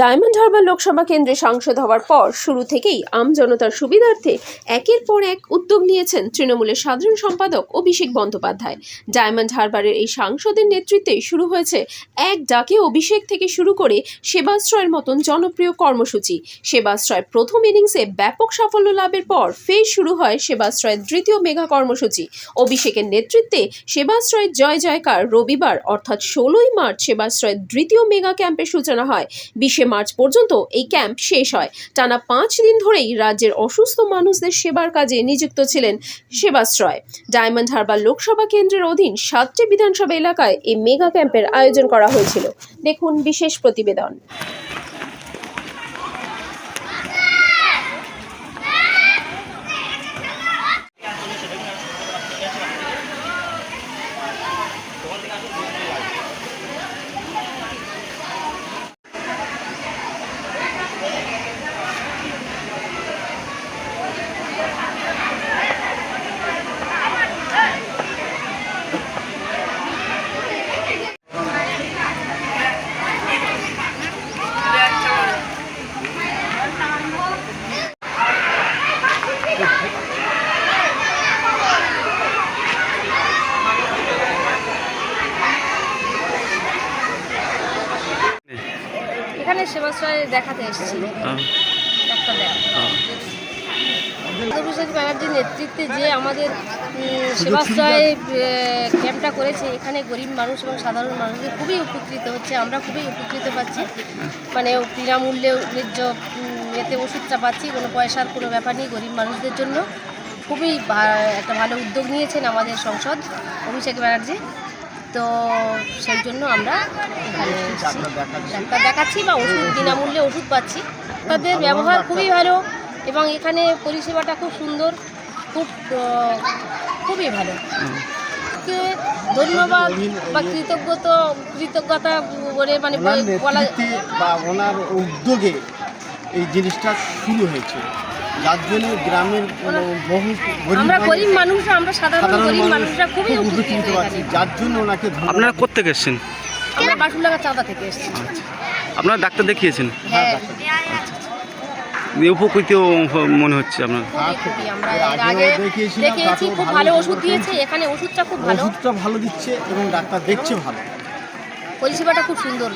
Diamond Harbour Lok Sabha কেন্দ্রে সাংসদ হওয়ার পর শুরু থেকেই আমজনতার সুবিধার্থে একের পর এক উদ্যোগ নিয়েছেন তৃণমূলের সাধারণ সম্পাদক অভিষেক বন্দ্যোপাধ্যায়। ডায়মন্ড হারবারের এই সাংসদের নেতৃত্বে শুরু হয়েছে এক ডাকে অভিষেক থেকে শুরু করে সেবাশ্রয়ের মতন জনপ্রিয় কর্মসূচি। সেবাশ্রয় প্রথম ইনিংসে ব্যাপক সাফল্য লাভের পর ফের শুরু হয় সেবাশ্রয়ের দ্বিতীয় মেগা কর্মসূচি। অভিষেকের নেতৃত্বে সেবাশ্রয়ের জয় জয়কার রবিবার, অর্থাৎ ষোলোই মার্চ, সেবাশ্রয়ের দ্বিতীয় মেগা ক্যাম্পের সূচনা হয়। বিশে মার্চ পর্যন্ত এই ক্যাম্প শেষ হয়। টানা পাঁচ দিন ধরেই রাজ্যের অসুস্থ মানুষদের সেবার কাজে নিযুক্ত ছিলেন সেবাশ্রয়। ডায়মন্ড হারবার লোকসভা কেন্দ্রের অধীন সাতটি বিধানসভা এলাকায় এই মেগা ক্যাম্পের আয়োজন করা হয়েছিল। দেখুন বিশেষ প্রতিবেদন। এখানে সেবাশ্রয় দেখাতে এসেছি। ডাক্তার দেখাতে অভিষেক ব্যানার্জির নেতৃত্বে যে আমাদের সেবাশ্রয় ক্যাম্পটা করেছে এখানে গরিব মানুষ এবং সাধারণ মানুষদের খুবই উপকৃত হচ্ছে আমরা খুবই উপকৃত পাচ্ছি। মানে বিনামূল্যে উম, এতে ওষুধটা পাচ্ছি কোনো পয়সার কোনো ব্যাপার নেই গরিব মানুষদের জন্য। খুবই একটা ভালো উদ্যোগ নিয়েছেন আমাদের সংসদ অভিষেক ব্যানার্জি। তো সেই জন্য আমরা এখানে। ডাক্তার দেখাচ্ছি বা ওষুধ বিনামূল্যে ওষুধ পাচ্ছি তাদের ব্যবহার খুবই ভালো এবং এখানে পরিষেবাটা খুব সুন্দর খুব খুবই ভালো কে ধন্যবাদ বা কৃতজ্ঞতা কৃতজ্ঞতা বলে মানে বলা বা ওনার উদ্যোগে এই জিনিসটা শুরু হয়েছে যার জন্য গ্রামের কোনো বহু গরিব আমরা গরিব মানুষরা আমরা সাধারণ গরিব মানুষরা খুবই খুব উপকৃত উপকৃত যার জন্য ওনাকে আপনারা কোথেকে এসেছেন? আমরা বাসুলাগা চাঁদা থেকে এসেছি। আপনারা ডাক্তার দেখিয়েছেন? হ্যাঁ। উপকৃত মনে হচ্ছে আপনার। দেখিয়েছি খুব ভালো ভালো ওষুধ দিয়েছে এখানে ওষুধটা খুব ভালো। ওষুধটা ভালো দিচ্ছে এবং ডাক্তার দেখছে ভালো। পরিষেবাটা খুব সুন্দর।